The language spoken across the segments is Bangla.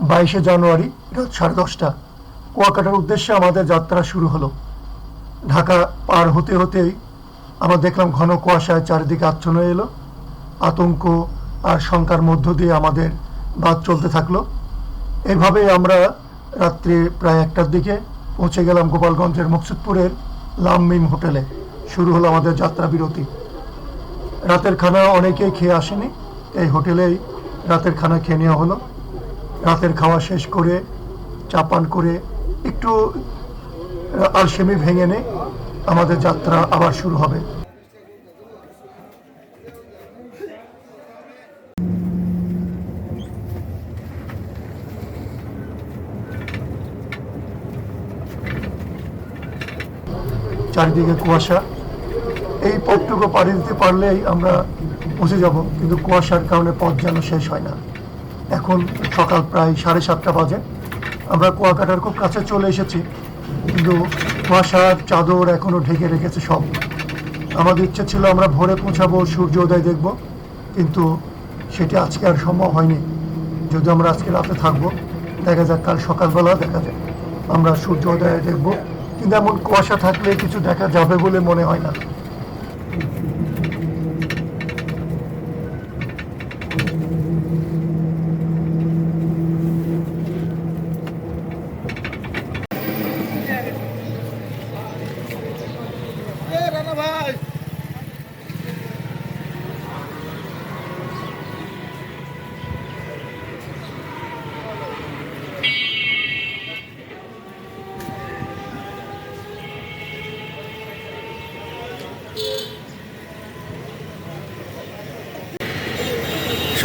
বাইশে জানুয়ারি রাত সাড়ে দশটা। কুয়াকাটার উদ্দেশ্যে আমাদের যাত্রা শুরু হলো। ঢাকা পার হতে হতেই আমরা দেখলাম ঘন কুয়াশায় চারিদিকে আচ্ছন্ন এলো। আতঙ্ক আর শঙ্কার মধ্য দিয়ে আমাদের বাদ চলতে থাকল। এভাবেই আমরা রাত্রে প্রায় একটার দিকে পৌঁছে গেলাম গোপালগঞ্জের মকসুদপুরের লামমিম হোটেলে। শুরু হলো আমাদের যাত্রা বিরতি। রাতের খানা অনেকেই খেয়ে আসেনি এই হোটেলেই রাতের খানা খেয়ে নেওয়া হলো। রাতের খাওয়া শেষ করে, চা পান করে একটু আলসেমি ভেঙে নে, আমাদের যাত্রা আবার শুরু হবে। চারিদিকে কুয়াশা। এই পথটুকু পাড়ি দিতে পারলেই আমরা পৌঁছে যাব, কিন্তু কুয়াশার কারণে পথ যেন শেষ হয় না। এখন সকাল প্রায় সাড়ে সাতটা বাজে। আমরা কুয়াকাটার খুব কাছে চলে এসেছি, কিন্তু কুয়াশার চাদর এখনও ঢেকে রেখেছে সব। আমাদের ইচ্ছে ছিল আমরা ভোরে পৌঁছাবো সূর্য উদয় দেখব, কিন্তু সেটি আজকে আর সম্ভব হয়নি। যদি আমরা আজকে রাতে থাকব, দেখা যাক কাল সকালবেলা দেখা যায় আমরা সূর্য উদয় দেখব, কিন্তু এমন কুয়াশা থাকলে কিছু দেখা যাবে বলে মনে হয় না।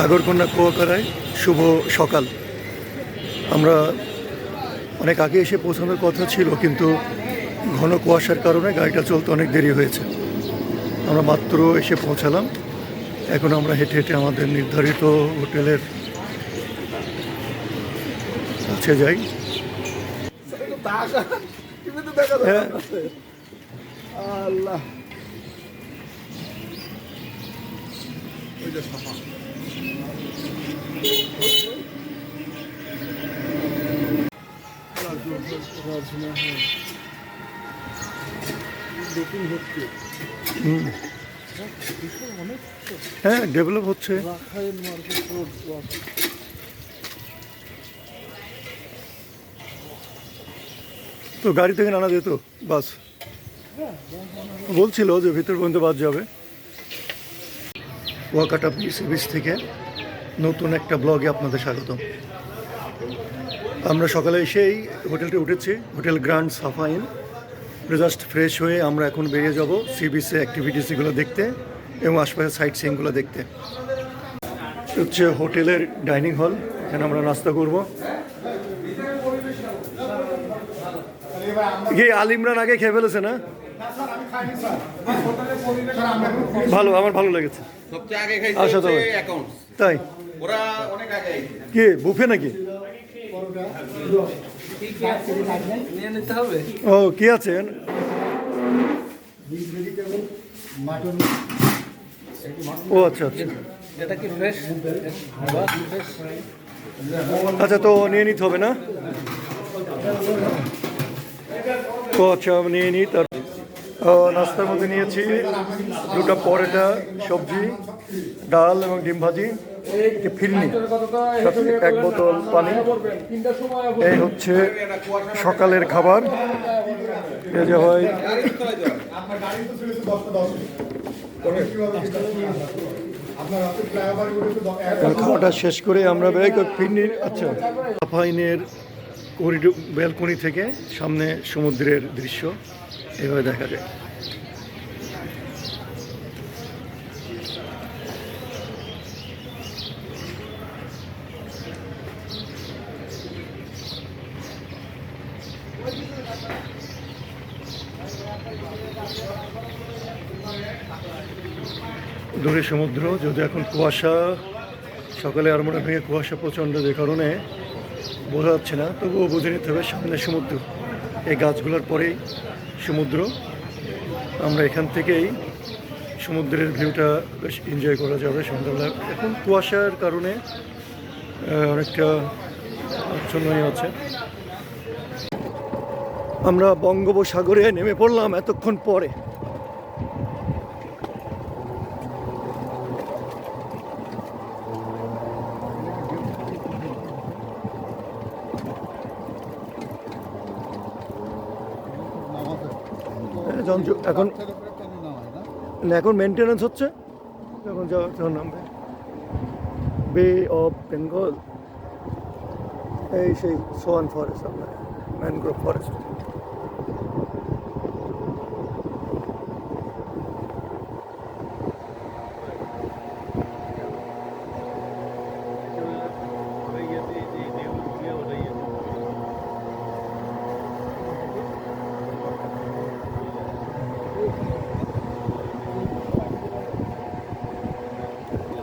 সাগরকন্যা কুয়াকারায় শুভ সকাল। আমরা অনেক আগে এসে পৌঁছানোর কথা ছিল, কিন্তু ঘন কুয়াশার কারণে গাড়িটা চলতে অনেক দেরি হয়েছে। আমরা মাত্র এসে পৌঁছালাম। এখন আমরা হেঁটে হেঁটে আমাদের নির্ধারিত হোটেলের কাছে যাই। হ্যাঁ। আল্লাহ। হ্যাঁ ডেভেলপ হচ্ছে। তো গাড়ি থেকে নানা যেত, বাস। বলছিল যে ভিতর পর্যন্ত বাস যাবে। ওয়াকাটা বিচ থেকে। নতুন একটা ব্লগে আপনাদের স্বাগতম। আমরা সকালে এসেই হোটেলটি উঠেছি hotel grand Safain. Just fresh হয়ে আমরা এখন বেরিয়ে যাব সি বিচে অ্যাক্টিভিটিসগুলো দেখতে এবং আশপাশের সাইট সিনগুলো দেখতে। হচ্ছে হোটেলের ডাইনিং হল এখানে আমরা নাস্তা করব। কি আল ইমরান আগে খেয়ে ফেলেছে না? ভালো আমার ভালো লেগেছে। সবচেয়ে আগে খাইছে আচ্ছা, তাই? কি বুফে নাকি? নিয়ে নিতে হবে? ও কি আছেন? ও আচ্ছা আচ্ছা। এটা কি ফ্রেশ ফ্রেশ? আচ্ছা তো নিয়ে নিতে হবে না? ও আচ্ছা আমি নিয়ে নিই তার ও, নাস্তার মধ্যে নিয়েছি দুটো পরোটা সবজি ডাল এবং ডিম ভাজি। ফিরনি। এক বোতল পানি। এই হচ্ছে সকালের খাবার। এই যে হয়। খাওয়াটা শেষ করে আমরা বেরোই ফিরনির আচ্ছা। আফাইনের করিডোর ব্যালকনি থেকে সামনে সমুদ্রের দৃশ্য। এভাবে দেখা যায়। দূরে সমুদ্র, যদি এখন কুয়াশা, সকালে আর মনে ভেঙে কুয়াশা প্রচণ্ড যে কারণে বোঝা যাচ্ছে না, তবুও বুঝে নিতে হবে সামনে সমুদ্র। এই গাছগুলোর পরেই সমুদ্র। আমরা এখান থেকেই সমুদ্রের ভিউটা বেশ এনজয় করা যাবে সন্ধ্যাবেলা। এখন কুয়াশার কারণে অনেকটা আচ্ছন্ন আছে। আমরা বঙ্গোপসাগরে নেমে পড়লাম এতক্ষণ পরে। এখন না, এখন মেনটেনেন্স হচ্ছে। যখন যাওয়া যখন নামবে বে অফ বেঙ্গল এই সেই সোয়ান ফরেস্ট আপনার ম্যানগ্রোভ ফরেস্ট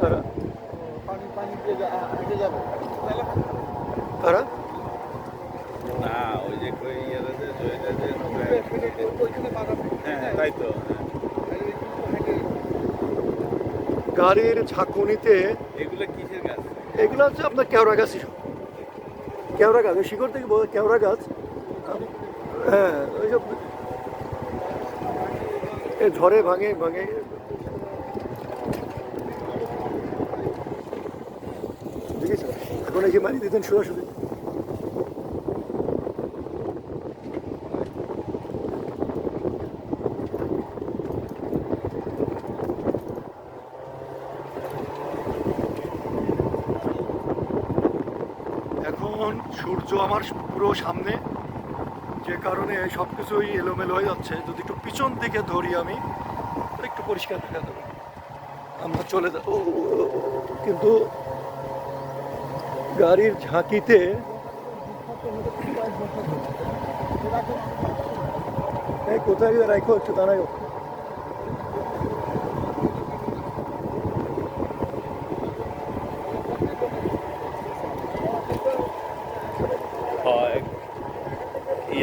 কারা কারা না ওই যে কই ইয়াতে যে জয়টা যে হ্যাঁ তাই তো গাড়ির ঝাঁকুনিতে এগুলো কিসের গাছ? এগুলো হচ্ছে আপনার কেওড়া গাছ সব। কেওড়া গাছ শিকড় থেকে বলে কেওড়া গাছ। হ্যাঁ ওই সব এ ঝড়ে ভাঙে ভাঙে। দেখেছি এখন এই যে মারি দিতেন সোজাসুজি এখন সূর্য আমার পুরো সামনে। যে কারণে সব কিছুই এলোমেলো হয়ে যাচ্ছে। যদি একটু পিছন দিকে ধরি আমি, একটু পরিষ্কার দেখা যাবে। আমরা চলে যাব কিন্তু গাড়ির ঝাঁকিতে কোথায় রাখো একটু দাঁড়াও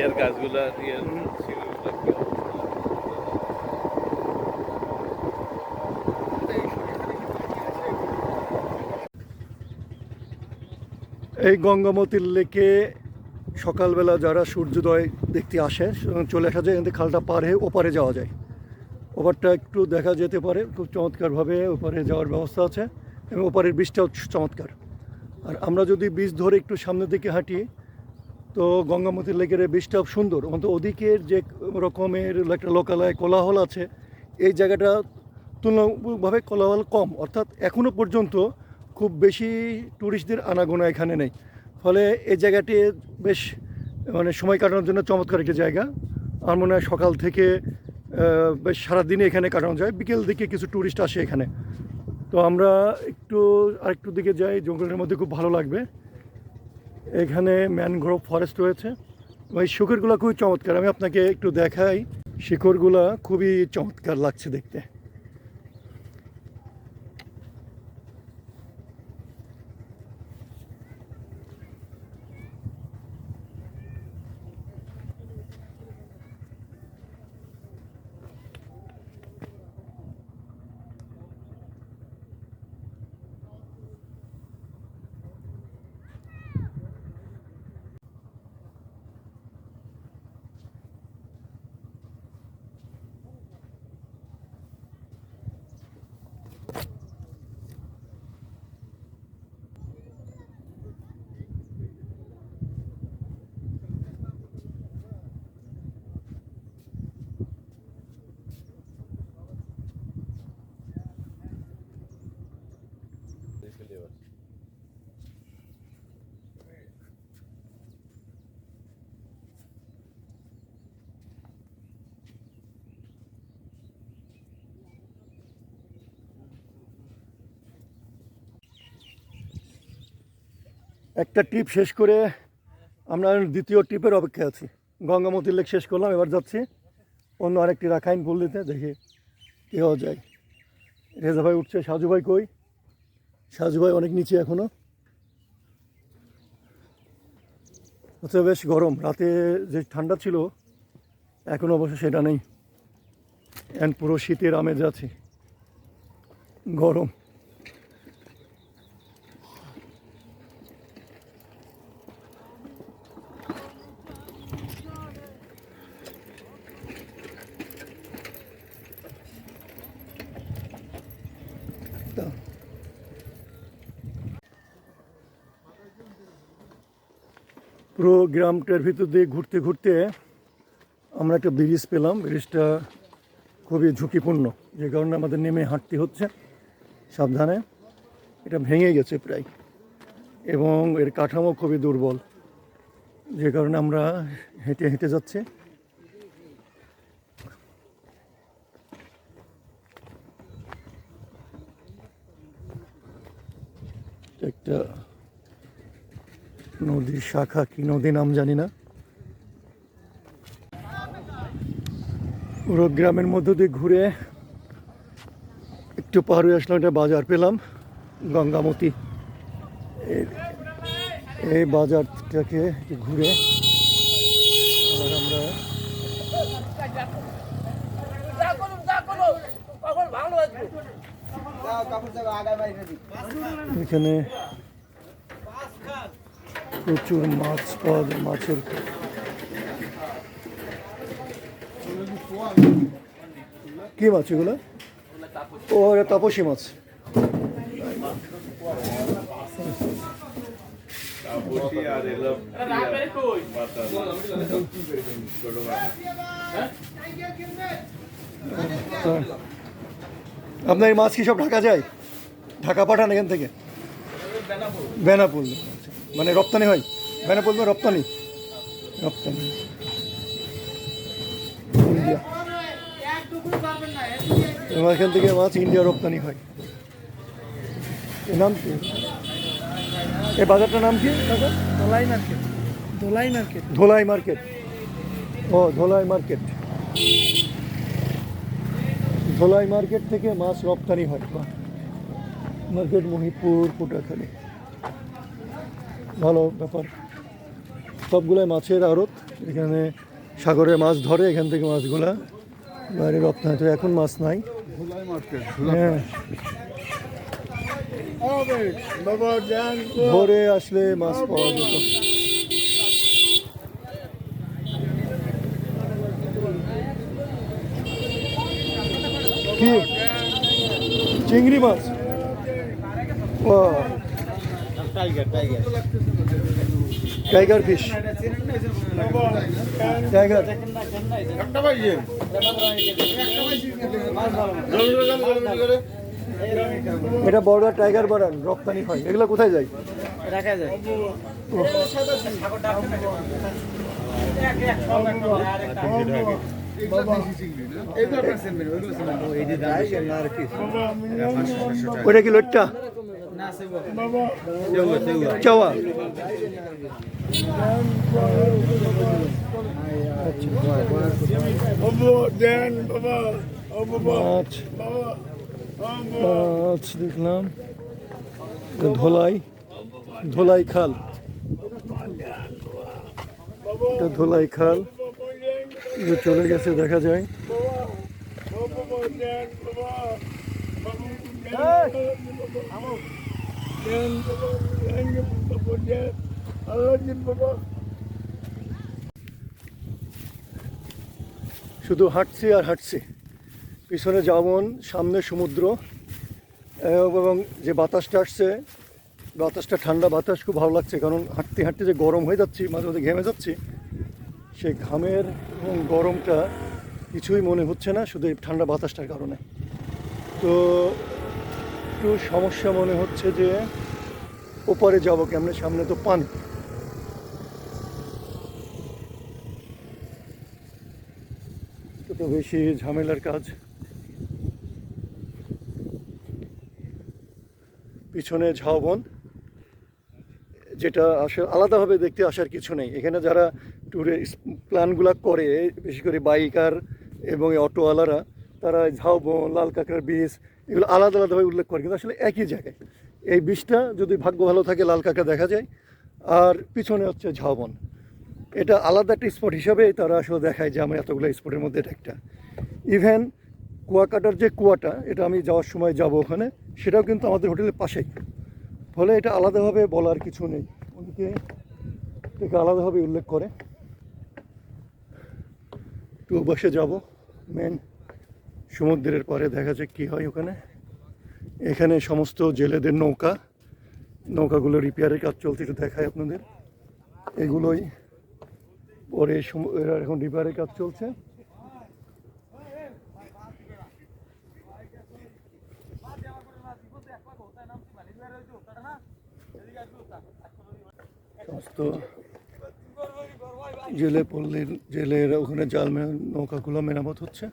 ইয়ার গাছগুলো ইয়ার এই গঙ্গামতির লেকে সকালবেলা যারা সূর্যোদয় দেখতে আসে চলে আসা যায়, এখান খালটা পার হয়ে ওপারে যাওয়া যায়। ওপারটা একটু দেখা যেতে পারে, খুব চমৎকারভাবে ওপারে যাওয়ার ব্যবস্থা আছে, এবং ওপারের বীজটাও চমৎকার। আর আমরা যদি বীজ ধরে একটু সামনের দিকে হাঁটি তো গঙ্গামতি লেকের বীজটাও সুন্দর। অন্তত ওদিকের যে রকমের একটা লোকালয় কোলাহল আছে, এই জায়গাটা তুলনামূলকভাবে কোলাহল কম। অর্থাৎ এখনও পর্যন্ত খুব বেশি ট্যুরিস্টদের আনাগোনা এখানে নেই। ফলে এই জায়গাটি বেশ মানে সময় কাটানোর জন্য চমৎকার একটি জায়গা। আমার মনে হয় সকাল থেকে বেশ সারাদিনে এখানে কাটানো যায়। বিকেল দিকে কিছু ট্যুরিস্ট আসে এখানে। তো আমরা একটু আরেকটু দিকে যাই, জঙ্গলের মধ্যে খুব ভালো লাগবে। এখানে ম্যানগ্রোভ ফরেস্ট রয়েছে। ওই শিকড়গুলো খুবই চমৎকার। আমি আপনাকে একটু দেখাই, শিকড়গুলো খুবই চমৎকার লাগছে দেখতে। একটা ট্রিপ শেষ করে আমরা দ্বিতীয় ট্রিপের অপেক্ষায় আছি। গঙ্গামতির লেক শেষ করলাম, এবার যাচ্ছি অন্য আরেকটি রাখাইন পল্লীতে, দেখি কী হওয়া যায়। রেজা ভাই উঠছে, সাজু ভাই কই? সাজু ভাই অনেক নিচে এখনও। হচ্ছে বেশ গরম, রাতে যে ঠান্ডা ছিল, এখন অবশ্য সেটা নেই। এখন পুরো শীতের আমেজ আছে। গরম পুরো গ্রামটার ভিতর দিয়ে ঘুরতে ঘুরতে আমরা একটা ব্রিজ পেলাম। ব্রিজটা খুবই ঝুঁকিপূর্ণ, যে কারণে আমাদের নেমে হাঁটতে হচ্ছে সাবধানে। এটা ভেঙে গেছে প্রায়, এবং এর কাঠামো খুবই দুর্বল, যে কারণে আমরা হেঁটে হেঁটে যাচ্ছি। একটা নদীর শাখা কি নদী নাম জানি না। পুরো গ্রামের মধ্য দিয়ে ঘুরে একটু পাহাড়ে আসলাম একটা বাজার পেলাম, গঙ্গামতি। এই- বাজারটাকে ঘুরে আমরা এখানে প্রচুর মাছ পাওয়া যায়, মাছের। কি মাছ এগুলো? ও এটা তাপসী মাছ। আপনার এই মাছ কি সব ঢাকা যায়? ঢাকা পাঠান এখান থেকে? বেনাপুল। মানে রপ্তানি হয়। বেনাপুল মানে রপ্তানি। রপ্তানি। ইন্ডিয়া। এখান থেকে মাছ ইন্ডিয়া রপ্তানি হয়। নাম কি? এই বাজারটার নাম কি? Dolai market. Dolai market. Dholai market. ও ধোলাই মার্কেট। ধোলাই মার্কেট থেকে মাছ রপ্তানি হয়। মার্কেট মহিপুর কোটাখালী। ভালো ব্যাপার। সবগুলাই মাছের আড়ত। এখানে সাগরে মাছ ধরে এখান থেকে মাছগুলা বাইরে রপ্তানি তো এখন মাছ নাই। হ্যাঁ। ভোরে আসলে মাছ পাওয়া যেত। কি? চিংড়ি মাছ? ও টাইগার ফিশ টাইগার এটা বড় টাইগার বাড়ান রপ্তানি হয়। এগুলো কোথায় যায়? রাখা যায়। ওটা কি লোটটা চাওয়া মাছ দেখলাম ধোলাই ধোলাই খাল এটা ধোলাই খাল চলে গেছে দেখা যায়। শুধু হাঁটছি আর হাঁটছি। পিছনে যেমন সামনে সমুদ্র। এবং যে বাতাসটা আসছে, বাতাসটা ঠান্ডা বাতাস, খুব ভালো লাগছে। কারণ হাঁটতে হাঁটতে যে গরম হয়ে যাচ্ছি, মাঝে মাঝে ঘেমে যাচ্ছি, সেই ঘামের এবং গরমটা কিছুই মনে হচ্ছে না, শুধু এই ঠান্ডা বাতাসটার কারণে। তো একটু সমস্যা মনে হচ্ছে যে ওপারে যাব কেমনে, সামনে তো পানি। বেশি ঝামেলার কাজ। পিছনে ঝাউবন যেটা আসলে আলাদাভাবে দেখতে আসার কিছু নেই। এখানে যারা ট্যুরে প্ল্যানগুলো করে বেশি করে বাইকার এবং অটোওয়ালারা, তারা ঝাউবন লাল কাঁকড়ার বীজ এগুলো আলাদা আলাদাভাবে উল্লেখ করে কিন্তু আসলে একই জায়গায়। এই বীজটা যদি ভাগ্য ভালো থাকে, লাল কাঁকড়া দেখা যায়। আর পিছনে হচ্ছে ঝাউবন। এটা আলাদা একটা স্পট হিসাবে তারা আসলে দেখায় যে আমার এতগুলো স্পটের মধ্যে এটা একটা। ইভেন কুয়াকাটার যে কুয়াটা, এটা আমি যাওয়ার সময় যাব ওখানে, সেটাও কিন্তু আমাদের হোটেলের পাশেই। ফলে এটা আলাদাভাবে বলার কিছু নেই। অনেকে এটাকে আলাদাভাবে উল্লেখ করে। একটু বসে যাব মেন সমুদ্রের পরে দেখা যাক কী হয় ওখানে। এখানে সমস্ত জেলেদের নৌকা, নৌকাগুলো রিপেয়ারের কাজ চলছে, একটু দেখায় আপনাদের। এগুলোই পরে এখন রিপেয়ারের কাজ চলছে। সমস্ত জেলে পল্লীর জেলের ওখানে জাল নৌকাগুলো মেরামত হচ্ছে।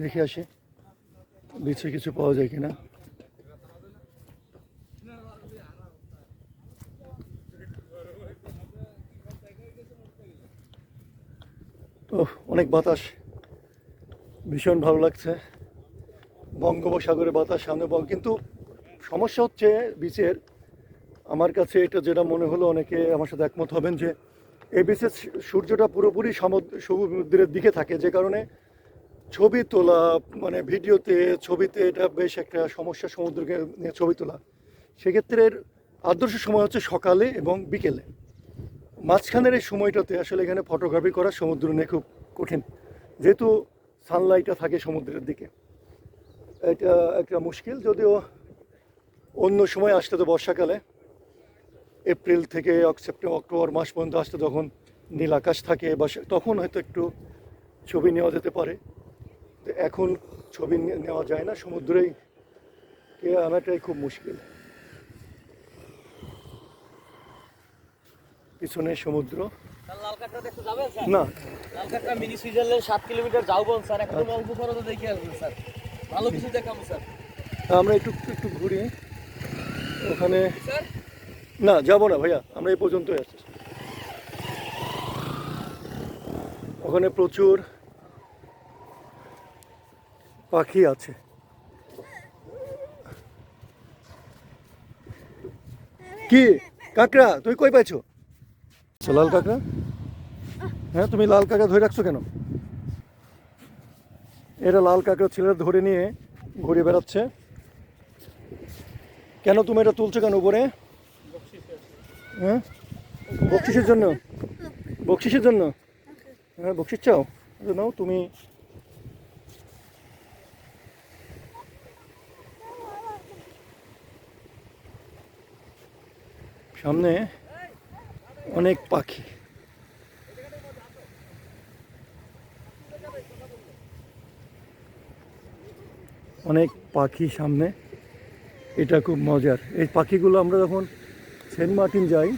দেখে আসি বিচে কিছু পাওয়া যায় কিনা। তো অনেক বাতাস, ভীষণ ভালো লাগছে। বঙ্গোপসাগরে বাতাস, সামনে কিন্তু সমস্যা হচ্ছে বিচের। আমার কাছে এটা যেটা মনে হলো, অনেকে আমার সাথে একমত হবেন যে, এই বিচের সূর্যটা পুরোপুরি সমুদ্র সমুদ্রের দিকে থাকে, যে কারণে ছবি তোলা মানে ভিডিওতে, ছবিতে এটা বেশ একটা সমস্যা, সমুদ্রকে নিয়ে ছবি তোলা। সেক্ষেত্রে আদর্শ সময় হচ্ছে সকালে এবং বিকেলে। মাঝখানের এই সময়টাতে আসলে এখানে ফটোগ্রাফি করা সমুদ্র নিয়ে খুব কঠিন। যেহেতু সানলাইটটা থাকে সমুদ্রের দিকে। এটা একটা মুশকিল, যদিও অন্য সময় আসতে তো বর্ষাকালে। এপ্রিল থেকে সেপ্টেম্বর, অক্টোবর মাস পর্যন্ত আসতে তখন নীল আকাশ থাকে বা তখন হয়তো একটু ছবি নেওয়া যেতে পারে। এখন ছবি নেওয়া যায় না সমুদ্রেই। কে আনাটাই খুব মুশকিল। পিছনে সমুদ্র। না। মিনি সুইজারল্যান্ড সাত কিলোমিটার স্যার। অল্প খরচে দেখে আসবেন স্যার। ভালো কিছু দেখাবো স্যার। আমরা একটু একটু ঘুরি। ওখানে না যাব না ভাইয়া। আমরা এই পর্যন্তই আছি ওখানে প্রচুর পাখি আছে। কি? কাকড়া তুই কই পাইছো? আচ্ছা, লাল কাকড়া? হ্যাঁ তুমি লাল কাকড়া ধরে রাখছো কেন? এরা লাল কাকড়া ছেলেরা ধরে নিয়ে ঘুরে বেড়াচ্ছে। কেন তুমি এটা তুলছো কেন উপরে? হ্যাঁ? বকশিসের জন্য? বকশিসের জন্য? হ্যাঁ বকশিস চাও? আচ্ছা, নাও তুমি সামনে অনেক পাখি। অনেক পাখি সামনে। এটা খুব মজার। এই পাখিগুলো আমরা যখন সেন্ট মার্টিন যাই,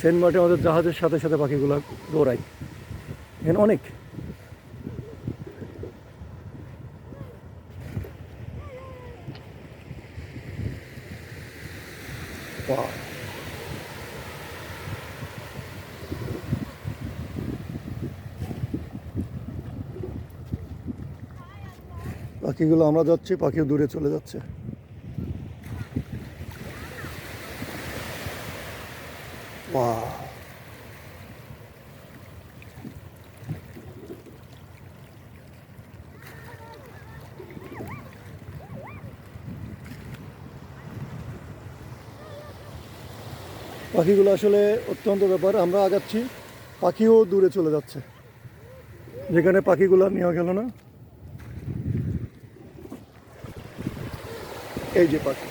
সেন্ট মার্টিন আমাদের জাহাজের সাথে সাথে পাখিগুলো দৌড়াই এখানে অনেক। পাখিগুলো আমরা যাচ্ছি, পাখিও দূরে চলে যাচ্ছে। পাখিগুলো আসলে অত্যন্ত ব্যাপার, আমরা আগাচ্ছি, পাখিও দূরে চলে যাচ্ছে। যেখানে পাখিগুলো নেওয়া গেল না। এই যে পাখি।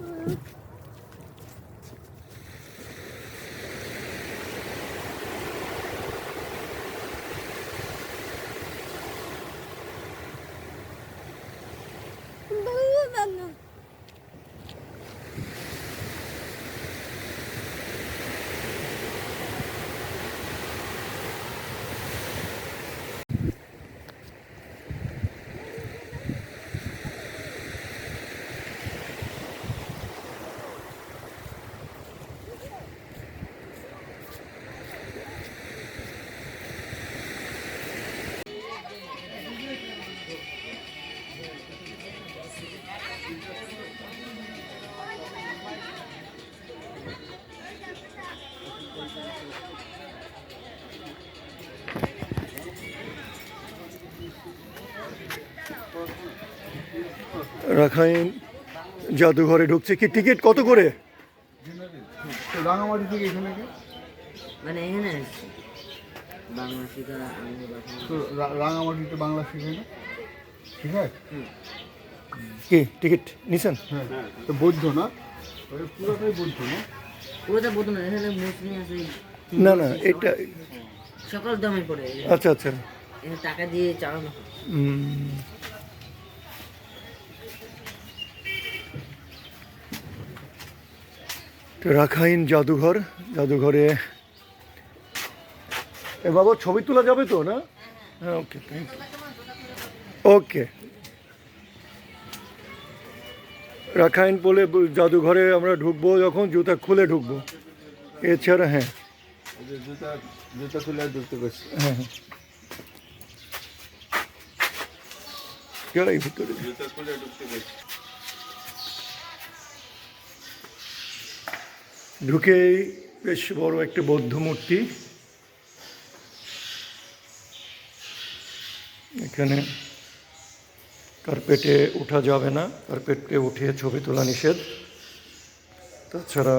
Mm-hmm. রাখাইন জাদুঘরে ঢুকছে। কি টিকিট কত করে? তো রাঙামাটি থেকে এখানে? মানে এখানে বাংলা শেখা তো রাঙামাটিতে বাংলা শিখে না? ঠিক আছে কি টিকিট নিছেন? হ্যাঁ তো বৌদ্ধ না? পুরোটাই বৌদ্ধ না? পুরোটা না এখানে মুসলিম আছে না না এটা সকল দামে পড়ে। আচ্ছা আচ্ছা। টাকা দিয়ে চালানো হয়। উম, তো রাখাইন জাদুঘর জাদুঘরে এ বাবা ছবি তোলা যাবে তো না? হ্যাঁ okay thank you okay Rakhine বলে জাদুঘরে আমরা ঢুকবো যখন জুতা খুলে ঢুকবো। এছাড়া হ্যাঁ। জুতা জুতা খুলে ঢুকতে পারছি হ্যাঁ হ্যাঁ। ভিতরে। জুতা খুলে ঢুকতে পারছি ঢুকেই বেশ বড় একটি বৌদ্ধ মূর্তি। এখানে কার্পেটে ওঠা যাবে না, কার্পেটে উঠিয়ে ছবি তোলা নিষেধ। তাছাড়া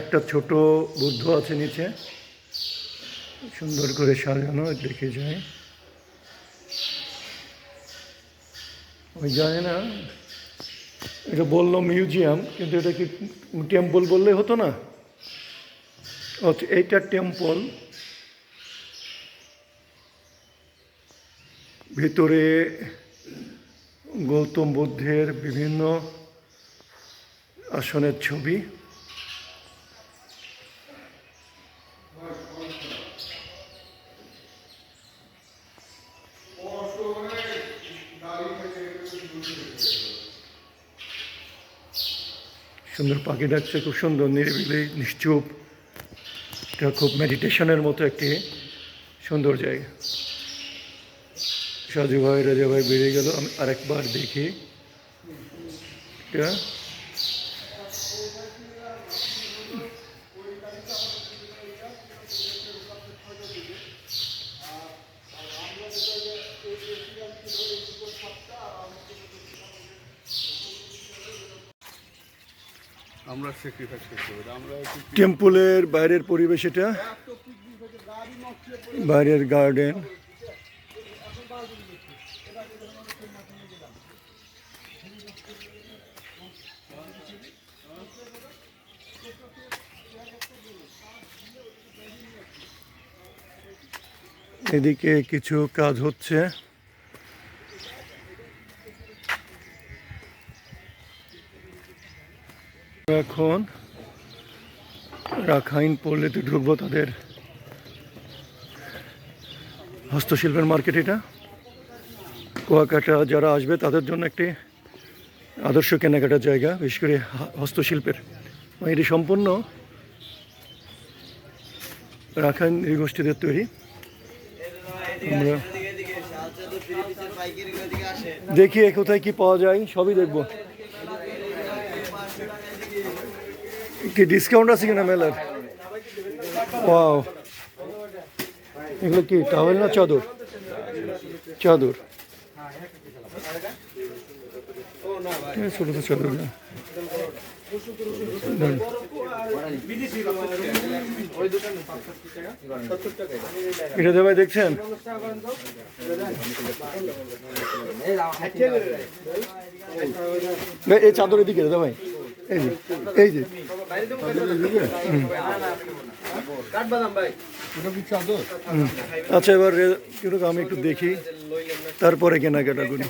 একটা ছোট বুদ্ধ আছে নিচে। সুন্দর করে সাজানো, দেখে যায়। ওই জানে না, এটা বলল মিউজিয়াম, কিন্তু এটা কি টেম্পল বললে হতো না? এইটা টেম্পল। ভিতরে গৌতম বুদ্ধের বিভিন্ন আসনের ছবি। সুন্দর পাখি ডাকছে, খুব সুন্দর, নিরিবিলি, নিশ্চুপ। এটা খুব মেডিটেশনের মতো একটি সুন্দর জায়গা। সাজু ভাই, রাজা ভাই বেড়ে গেল, আমি আরেকবার দেখি। এটা আমরা স্যাক্রিফাইস করতে পারি আমরা একটু টেম্পলের বাইরের পরিবেশ এটা। বাইরের গার্ডেন। এদিকে কিছু কাজ হচ্ছে। এখন রাখাইন পল্লীতে ঢুকবো তাদের হস্তশিল্পের মার্কেট এটা। কুয়াকাটা যারা আসবে তাদের জন্য একটি আদর্শ কেনাকাটার জায়গা, বিশেষ করে হস্তশিল্পের। এটি সম্পূর্ণ রাখাইন গোষ্ঠীদের তৈরি। আমরা দেখি কোথায় কি পাওয়া যায়, সবই দেখব। কি ডিসকাউন্ট আছে কিনা মেলার? ওয়াও এগুলো কি, টাওয়েল না চাদর? চাদর। ছোট চাদর এটা দেবাই দেখছেন? এই চাদরের দিকে দাদা ভাই এই যে এই যে। আচ্ছা এবার কীরকম আমি একটু দেখি তারপরে কেনাকাটা করি